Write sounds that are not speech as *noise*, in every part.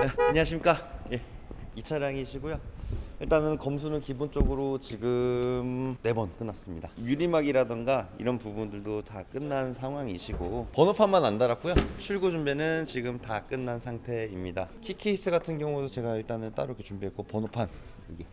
네, 안녕하십니까. 예, 이 차량이시고요. 일단은 검수는 기본적으로 지금 네 번 끝났습니다. 유리막이라던가 이런 부분들도 다 끝난 상황이시고 번호판만 안 달았고요. 출고 준비는 지금 다 끝난 상태입니다. 키 케이스 같은 경우도 제가 일단은 따로 이렇게 준비했고 번호판 여기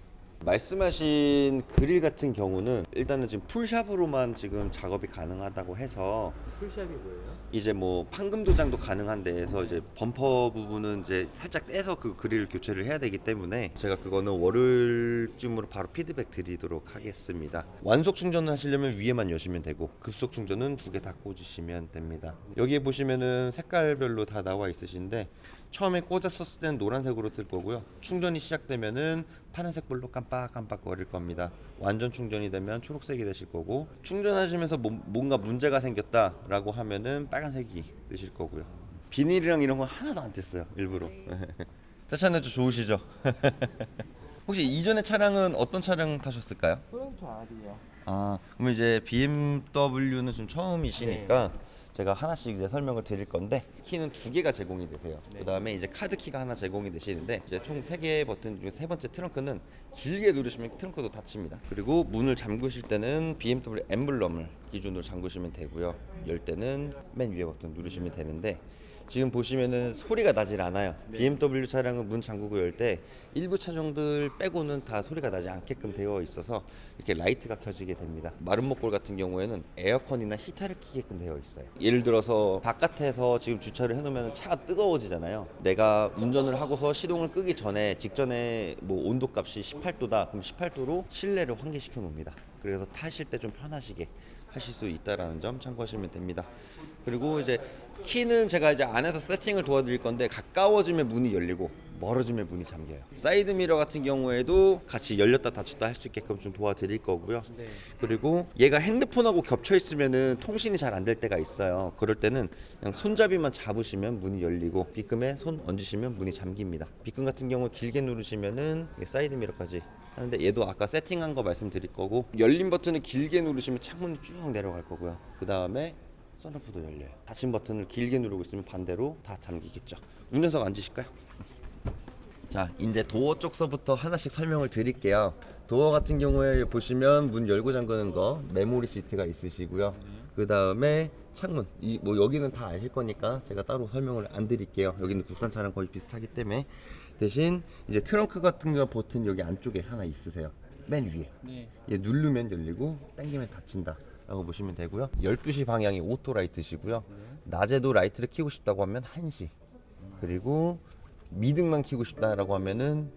말씀하신 그릴 같은 경우는 일단은 지금 풀샵으로만 지금 작업이 가능하다고 해서 풀샵이 뭐예요? 이제 뭐 판금 도장도 가능한데 해서 이제 범퍼 부분은 이제 살짝 떼서 그 그릴 교체를 해야 되기 때문에 제가 그거는 월요일쯤으로 바로 피드백 드리도록 하겠습니다. 완속 충전을 하시려면 위에만 여시면 되고 급속 충전은 두 개 다 꽂으시면 됩니다. 여기에 보시면은 색깔별로 다 나와 있으신데 처음에 꽂았었을 때는 노란색으로 뜰 거고요. 충전이 시작되면은 파란색 불로 깜빡깜빡 거릴 겁니다. 완전 충전이 되면 초록색이 되실 거고 충전하시면서 뭐- 뭔가 문제가 생겼다라고 하면은 빨간색이 뜨실 거고요. 비닐이랑 이런 거 하나도 안 뗐어요. 일부러. *laughs* 세차는 좀 좋으시죠? *laughs* 혹시 이전에 차량은 어떤 차량 타셨을까요? 프론트 R이요. 아, 그럼 이제 BMW는 좀 처음이시니까 제가 하나씩 이제 설명을 드릴 건데 키는 두 개가 제공이 되세요. 네. 그다음에 이제 카드 키가 하나 제공이 되시는데 이제 총 세 개의 버튼 중에 세 번째 트렁크는 길게 누르시면 트렁크도 닫힙니다. 그리고 문을 잠그실 때는 BMW 엠블럼을 기준으로 잠그시면 되고요. 열 때는 맨 위에 버튼 누르시면 되는데 지금 보시면은 소리가 나질 않아요. BMW 차량은 문 잠그고 열 때 일부 차종들 빼고는 다 소리가 나지 않게끔 되어 있어서 이렇게 라이트가 켜지게 됩니다. 마른 목골 같은 경우에는 에어컨이나 히터를 키게끔 되어 있어요. 예를 들어서 바깥에서 지금 주차를 해놓으면 차가 뜨거워지잖아요. 내가 운전을 하고서 시동을 끄기 전에 직전에 뭐 온도 값이 18도다. 그럼 18도로 실내를 환기시켜 놓습니다. 그래서 타실 때 좀 편하시게 하실 수 있다라는 점 참고하시면 됩니다. 그리고 이제 키는 제가 이제 안에서 세팅을 도와드릴 건데 가까워지면 문이 열리고 멀어지면 문이 잠겨요. 사이드 미러 같은 경우에도 같이 열렸다 닫혔다 할 수 있게끔 좀 도와드릴 거고요. 네. 그리고 얘가 핸드폰하고 겹쳐 있으면은 통신이 잘 안 될 때가 있어요. 그럴 때는 그냥 손잡이만 잡으시면 문이 열리고 비금에 손 얹으시면 문이 잠깁니다. 비금 같은 경우 길게 누르시면은 사이드 미러까지 하는데 얘도 아까 세팅한 거 말씀드릴 거고 열린 버튼을 길게 누르시면 창문이 쭉 내려갈 거고요. 그 다음에 선루프도 열려요. 닫힌 버튼을 길게 누르고 있으면 반대로 다 잠기겠죠. 운전석 앉으실까요? 자, 이제 도어 쪽서부터 하나씩 설명을 드릴게요. 도어 같은 경우에 보시면 문 열고 잠그는 거 메모리 시트가 있으시고요. 그 다음에 창문, 이 뭐 여기는 다 아실 거니까 제가 따로 설명을 안 드릴게요. 여기는 국산 차량 거의 비슷하기 때문에 대신 이제 트렁크 같은 경우 버튼 여기 안쪽에 하나 있으세요. 맨 위에. 네. 얘 누르면 열리고 당기면 닫힌다. 라고 보시면 되고요. 12시 방향이 오토 라이트시고요. 낮에도 라이트를 켜고 싶다고 하면 1시. 그리고 미등만 켜고 싶다라고 하면은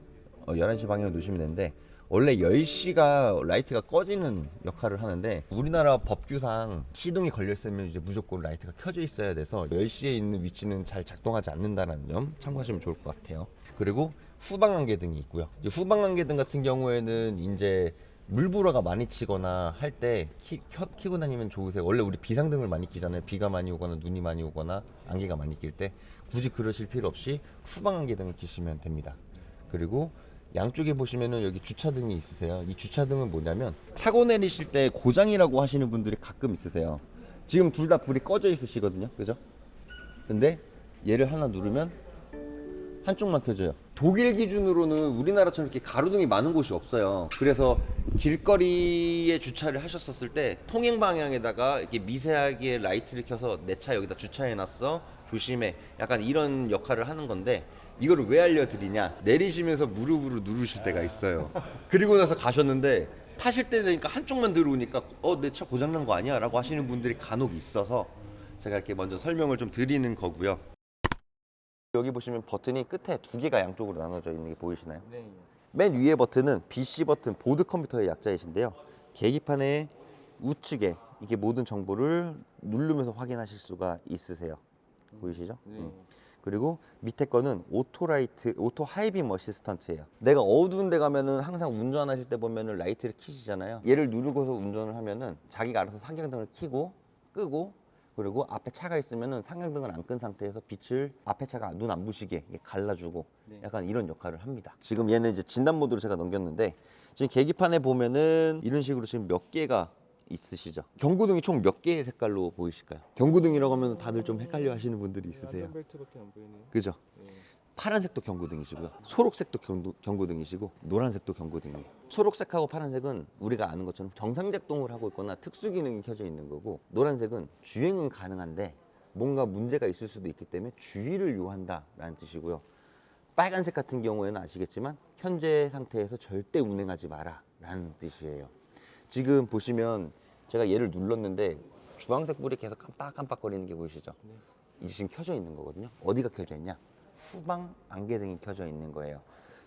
어, 11시 방향을 누시면 되는데 원래 10시가 라이트가 꺼지는 역할을 하는데 우리나라 법규상 시동이 걸려 있으면 이제 무조건 라이트가 켜져 있어야 돼서 10시에 있는 위치는 잘 작동하지 않는다는 점 참고하시면 좋을 것 같아요. 그리고 후방 안개등이 있고요. 이제 후방 안개등 같은 경우에는 이제 물보라가 많이 치거나 할때 키고 다니면 좋으세요. 원래 우리 비상등을 많이 끼잖아요. 비가 많이 오거나 눈이 많이 오거나 안개가 많이 낄 때 굳이 그러실 필요 없이 후방 안개등을 끼시면 됩니다. 그리고 양쪽에 보시면은 여기 주차등이 있으세요. 이 주차등은 뭐냐면 타고 내리실 때 고장이라고 하시는 분들이 가끔 있으세요. 지금 둘 다 불이 꺼져 있으시거든요. 그죠? 근데 얘를 하나 누르면 한쪽만 켜져요. 독일 기준으로는 우리나라처럼 이렇게 가로등이 많은 곳이 없어요. 그래서 길거리에 주차를 하셨었을 때 통행 방향에다가 이렇게 미세하게 라이트를 켜서 내 차 여기다 주차해 놨어. 조심해. 약간 이런 역할을 하는 건데 이거를 왜 알려드리냐? 내리시면서 무릎으로 누르실 때가 있어요. 그리고 나서 가셨는데 타실 때 되니까 한쪽만 들어오니까 어 내 차 고장 난 거 아니야?라고 하시는 분들이 간혹 있어서 제가 이렇게 먼저 설명을 좀 드리는 거고요. 여기 보시면 버튼이 끝에 두 개가 양쪽으로 나눠져 있는 게 보이시나요? 네. 맨 위에 버튼은 BC 버튼 보드 컴퓨터의 약자이신데요. 계기판의 우측에 이게 모든 정보를 누르면서 확인하실 수가 있으세요. 보이시죠? 네. 음. 그리고 밑에 거는 오토 라이트, 오토 하이빔 어시스턴트예요. 내가 어두운 데 가면은 항상 운전하실 때 보면은 라이트를 켜시잖아요. 얘를 누르고서 운전을 하면은 자기가 알아서 상경등을 켜고 끄고 그리고 앞에 차가 있으면은 상경등을 안 끈 상태에서 빛을 앞에 차가 눈 안 부시게 갈라주고 네. 약간 이런 역할을 합니다. 지금 얘는 이제 진단 모드로 제가 넘겼는데 지금 계기판에 보면은 이런 식으로 지금 몇 개가 있으시죠? 경고등이 총 몇 개의 색깔로 보이실까요? 경고등이라고 하면 다들 좀 헷갈려 하시는 분들이 있으세요. 안전벨트밖에 안 보이네요. 그죠? 네. 파란색도 경고등이시고요. 초록색도 경고, 경고 등이시고 노란색도 경고등이에요. 초록색하고 파란색은 우리가 아는 것처럼 정상 작동을 하고 있거나 특수 기능이 켜져 있는 거고 노란색은 주행은 가능한데 뭔가 문제가 있을 수도 있기 때문에 주의를 요한다라는 뜻이고요. 빨간색 같은 경우에는 아시겠지만 현재 상태에서 절대 운행하지 마라라는 뜻이에요. 지금 보시면 제가 얘를 눌렀는데 주황색 불이 계속 깜빡깜빡거리는 게 보이시죠? 이게 지금 켜져 있는 거거든요. 어디가 켜져 있냐? 후방 안개등이 켜져 있는 거예요.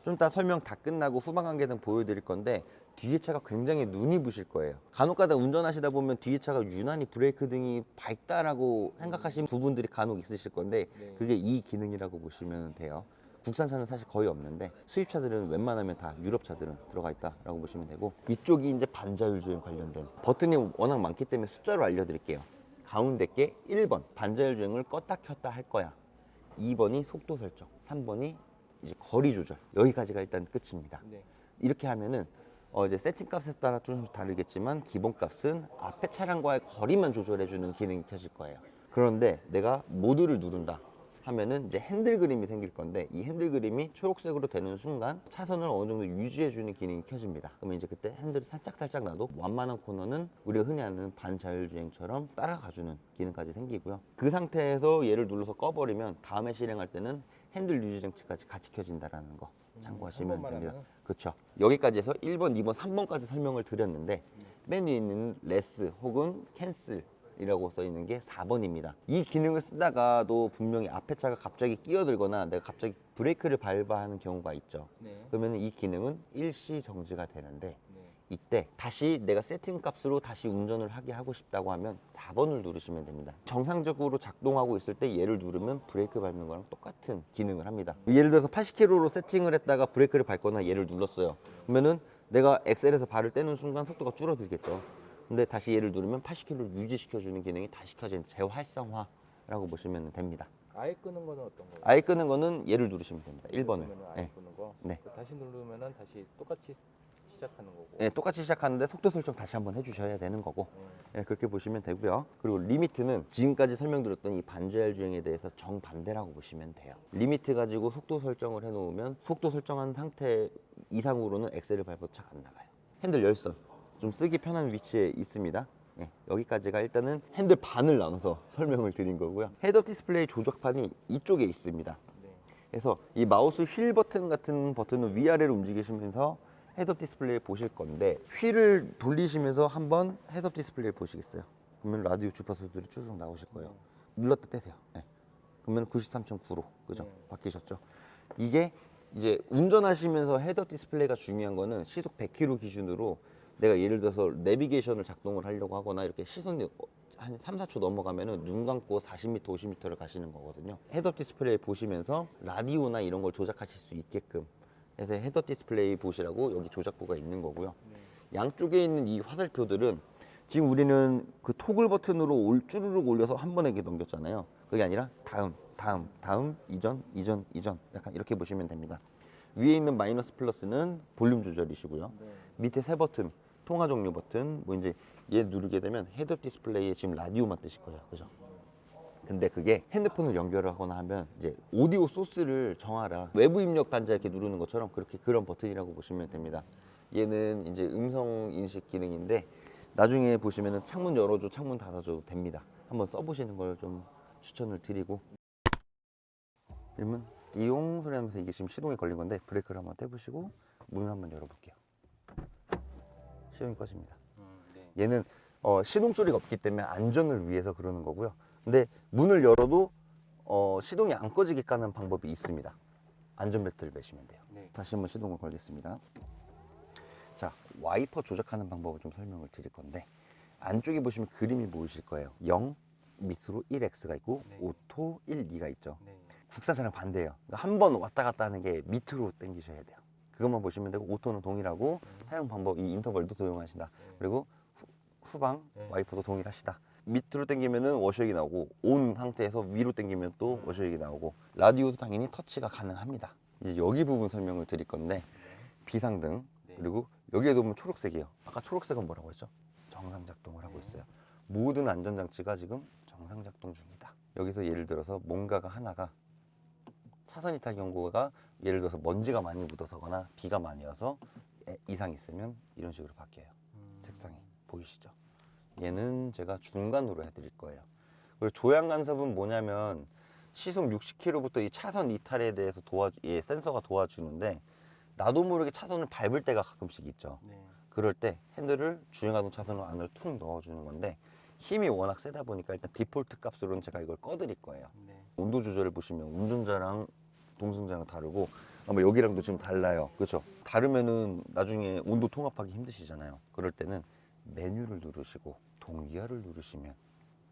좀 이따 설명 다 끝나고 후방 안개등 보여드릴 건데 뒤에 차가 굉장히 눈이 부실 거예요. 간혹가다 운전하시다 보면 뒤에 차가 유난히 브레이크 등이 밝다라고 생각하시는 부분들이 간혹 있으실 건데 네. 그게 이 기능이라고 보시면 돼요. 국산차는 사실 거의 없는데 수입차들은 웬만하면 다 유럽차들은 들어가 있다라고 보시면 되고 이쪽이 이제 반자율 주행 관련된 버튼이 워낙 많기 때문에 숫자로 알려드릴게요. 가운데 게 1번 반자율 주행을 껐다 켰다 할 거야. 2번이 속도 설정, 3번이 이제 거리 조절. 여기까지가 일단 끝입니다. 네. 이렇게 하면은 어 이제 세팅 값에 따라 좀 다르겠지만 기본 값은 앞에 차량과의 거리만 조절해 주는 기능이 켜질 거예요. 그런데 내가 모드를 누른다 하면은 이제 핸들 그림이 생길 건데 이 핸들 그림이 초록색으로 되는 순간 차선을 어느 정도 유지해 주는 기능이 켜집니다. 그러면 이제 그때 핸들이 살짝 살짝 나도 완만한 코너는 우리가 흔히 아는 반자율주행처럼 따라가 주는 기능까지 생기고요. 그 상태에서 얘를 눌러서 꺼버리면 다음에 실행할 때는 핸들 유지 장치까지 같이 켜진다라는 거 참고하시면 한 번만 됩니다. 그렇죠. 여기까지 해서 1번, 2번, 3번까지 설명을 드렸는데 맨 위에 있는 레스 혹은 캔슬 이라고 써 있는 게 4번입니다. 이 기능을 쓰다가도 분명히 앞에 차가 갑자기 끼어들거나 내가 갑자기 브레이크를 밟아야 하는 경우가 있죠. 네. 그러면 이 기능은 일시 정지가 되는데 네. 이때 다시 내가 세팅 값으로 다시 운전을 하게 하고 싶다고 하면 4번을 누르시면 됩니다. 정상적으로 작동하고 있을 때 얘를 누르면 브레이크 밟는 거랑 똑같은 기능을 합니다. 예를 들어서 80km로 세팅을 했다가 브레이크를 밟거나 얘를 눌렀어요. 그러면은 내가 엑셀에서 발을 떼는 순간 속도가 줄어들겠죠. 근데 다시 얘를 누르면 80km를 유지시켜주는 기능이 다시 켜진 재활성화라고 보시면 됩니다. 아예 끄는 거는 어떤 거예요? 아예 끄는 거는 얘를 누르시면 됩니다. 1번을. 누르면은 아예 네. 끄는 거. 네. 그 다시 누르면은 다시 똑같이 시작하는 거고. 네, 똑같이 시작하는데 속도 설정 다시 한번 해주셔야 되는 거고 네, 그렇게 보시면 되고요. 그리고 리미트는 지금까지 설명드렸던 이 반자율 주행에 대해서 정반대라고 보시면 돼요. 리미트 가지고 속도 설정을 해놓으면 속도 설정한 상태 이상으로는 엑셀을 밟아도 차가 안 나가요. 핸들 열선 좀 쓰기 편한 위치에 있습니다. 네, 여기까지가 일단은 핸들 반을 나눠서 설명을 드린 거고요. 헤드업 디스플레이 조작판이 이쪽에 있습니다. 네. 그래서 이 마우스 휠 버튼 같은 버튼을 위아래로 움직이시면서 헤드업 디스플레이 보실 건데 휠을 돌리시면서 한번 헤드업 디스플레이 보시겠어요? 그러면 라디오 주파수들이 쭉 나오실 거예요. 눌렀다 떼세요. 네. 그러면 93.9로 그죠? 네. 바뀌셨죠? 이게 이제 운전하시면서 헤드업 디스플레이가 중요한 거는 시속 100km 기준으로 내가 예를 들어서 내비게이션을 작동을 하려고 하거나 이렇게 시선이 어, 한 3, 4초 넘어가면은 눈 감고 40m, 50m를 가시는 거거든요. 헤드업 디스플레이 보시면서 라디오나 이런 걸 조작하실 수 있게끔 해서 헤드업 디스플레이 보시라고 여기 조작부가 있는 거고요. 양쪽에 있는 이 화살표들은 지금 우리는 그 토글 버튼으로 올 쭈르륵 올려서 한 번에 이렇게 넘겼잖아요. 그게 아니라 다음, 다음, 다음, 이전, 이전, 이전 약간 이렇게 보시면 됩니다. 위에 있는 마이너스 플러스는 볼륨 조절이시고요. 네. 밑에 세 버튼, 통화 종료 버튼, 뭐 이제 얘 누르게 되면 헤드업 디스플레이에 지금 라디오만 뜨실 거예요. 그죠? 근데 그게 핸드폰을 연결하거나 하면 이제 오디오 소스를 정하라 외부 입력 단자 이렇게 누르는 것처럼 그렇게 그런 버튼이라고 보시면 됩니다. 얘는 이제 음성 인식 기능인데 나중에 보시면은 창문 열어줘, 창문 닫아줘도 됩니다. 한번 써보시는 걸 좀 추천을 드리고 그러면 이용 소리 하면서 이게 지금 시동이 걸린 건데 브레이크를 한번 떼보시고 문을 한번 열어볼게요. 시동이 꺼집니다. 음, 네. 얘는 어, 시동 소리가 없기 때문에 안전을 위해서 그러는 거고요. 근데 문을 열어도 어, 시동이 안 꺼지게 까는 방법이 있습니다. 안전벨트를 매시면 돼요. 네. 다시 한번 시동을 걸겠습니다. 자, 와이퍼 조작하는 방법을 좀 설명을 드릴 건데 안쪽에 보시면 그림이 보이실 거예요. 0 밑으로 1X가 있고 네. 오토 1, 2가 있죠. 네. 국산차랑 반대예요. 그러니까 한번 왔다 갔다 하는 게 밑으로 당기셔야 돼요. 그것만 보시면 되고 오토는 동일하고 사용 방법 이 인터벌도 도용하시다. 네. 그리고 후, 방 네. 와이퍼도 동일하시다. 밑으로 당기면은 워셔액이 나오고 온 상태에서 위로 당기면 또 워셔액이 나오고 라디오도 당연히 터치가 가능합니다. 이제 여기 부분 설명을 드릴 건데 비상등 네. 그리고 여기에도 보면 초록색이에요. 아까 초록색은 뭐라고 했죠? 정상 작동을 하고 네. 있어요. 모든 안전 장치가 지금 정상 작동 중이다. 여기서 예를 들어서 뭔가가 하나가 차선 이탈 경고가 예를 들어서 먼지가 많이 묻어서거나 비가 많이 와서 에- 이상 있으면 이런 식으로 바뀌어요. 색상이 보이시죠? 얘는 제가 중간으로 해드릴 거예요. 그리고 조향 간섭은 뭐냐면 시속 60km부터 이 차선 이탈에 대해서 도와 예, 센서가 도와주는데 나도 모르게 차선을 밟을 때가 가끔씩 있죠. 네. 그럴 때 핸들을 주행하던 차선으로 안으로 툭 넣어주는 건데 힘이 워낙 세다 보니까 일단 디폴트 값으로는 제가 이걸 꺼드릴 거예요. 네. 온도 조절을 보시면 운전자랑 동승자랑 다르고 아마 여기랑도 지금 달라요. 그렇죠? 다르면은 나중에 온도 통합하기 힘드시잖아요. 그럴 때는 메뉴를 누르시고 동기화를 누르시면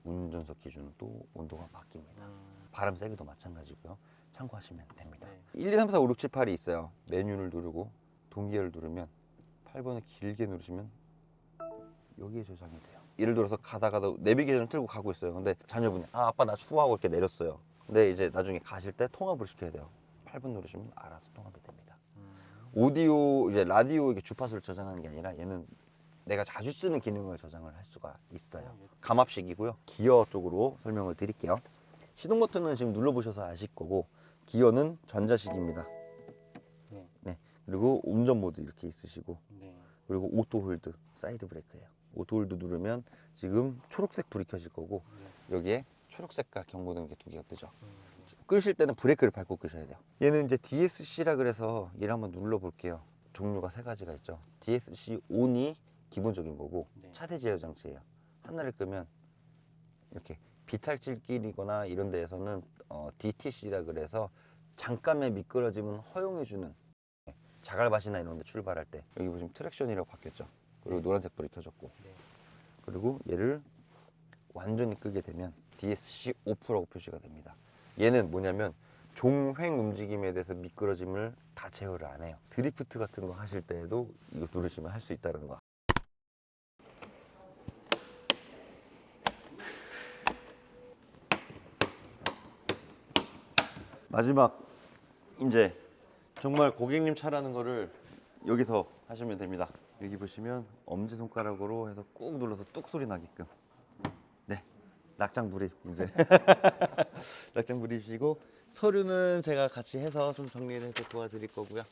운전석 기준은 또 온도가 바뀝니다. 음. 바람 세기도 마찬가지고요. 참고하시면 됩니다. 네. 1, 2, 3, 4, 5, 6, 7, 8이 있어요. 메뉴를 누르고 동기화를 누르면 8번을 길게 누르시면 여기에 저장이 돼요. 예를 들어서 가다가도 내비게이션을 틀고 가고 있어요. 근데 자녀분이 아 아빠 나 추하고 이렇게 내렸어요. 근데 이제 나중에 가실 때 통합을 시켜야 돼요. 8번 누르시면 알아서 통합이 됩니다. 음. 오디오 이제 라디오 이게 주파수를 저장하는 게 아니라 얘는 내가 자주 쓰는 기능을 저장을 할 수가 있어요. 어, 예. 감압식이고요. 기어 쪽으로 설명을 드릴게요. 시동 버튼은 지금 눌러보셔서 아실 거고 기어는 전자식입니다. 네. 네. 그리고 운전 모드 이렇게 있으시고 네. 그리고 오토 홀드 사이드 브레이크예요. 오토 홀드 누르면 지금 초록색 불이 켜질 거고 네. 여기에 초록색깔 경고등 이렇게 두 개가 뜨죠. 음. 끄실 때는 브레이크를 밟고 끄셔야 돼요. 얘는 이제 DSC라 그래서 얘를 한번 눌러 볼게요. 종류가 세 가지가 있죠. DSC 온이 기본적인 거고 네. 차대 제어 장치예요. 하나를 끄면 이렇게 비탈질길이거나 이런 데에서는 어, DTC라 그래서 잠깐의 미끄러짐은 허용해 주는 자갈밭이나 이런 데 출발할 때 여기 보시면 트랙션이라고 바뀌었죠. 그리고 노란색 불이 켜졌고 네. 그리고 얘를 완전히 끄게 되면 DSC 오프라고 표시가 됩니다. 얘는 뭐냐면 종횡 움직임에 대해서 미끄러짐을 다 제어를 안 해요. 드리프트 같은 거 하실 때에도 이거 누르시면 할 수 있다는 거. 마지막 이제 정말 고객님 차라는 거를 여기서 하시면 됩니다. 여기 보시면 엄지 손가락으로 해서 꾹 눌러서 뚝 소리 나게끔. 네, 낙장 불입 이제 *laughs* 낙장 불입이시고 서류는 제가 같이 해서 좀 정리를 해서 도와드릴 거고요.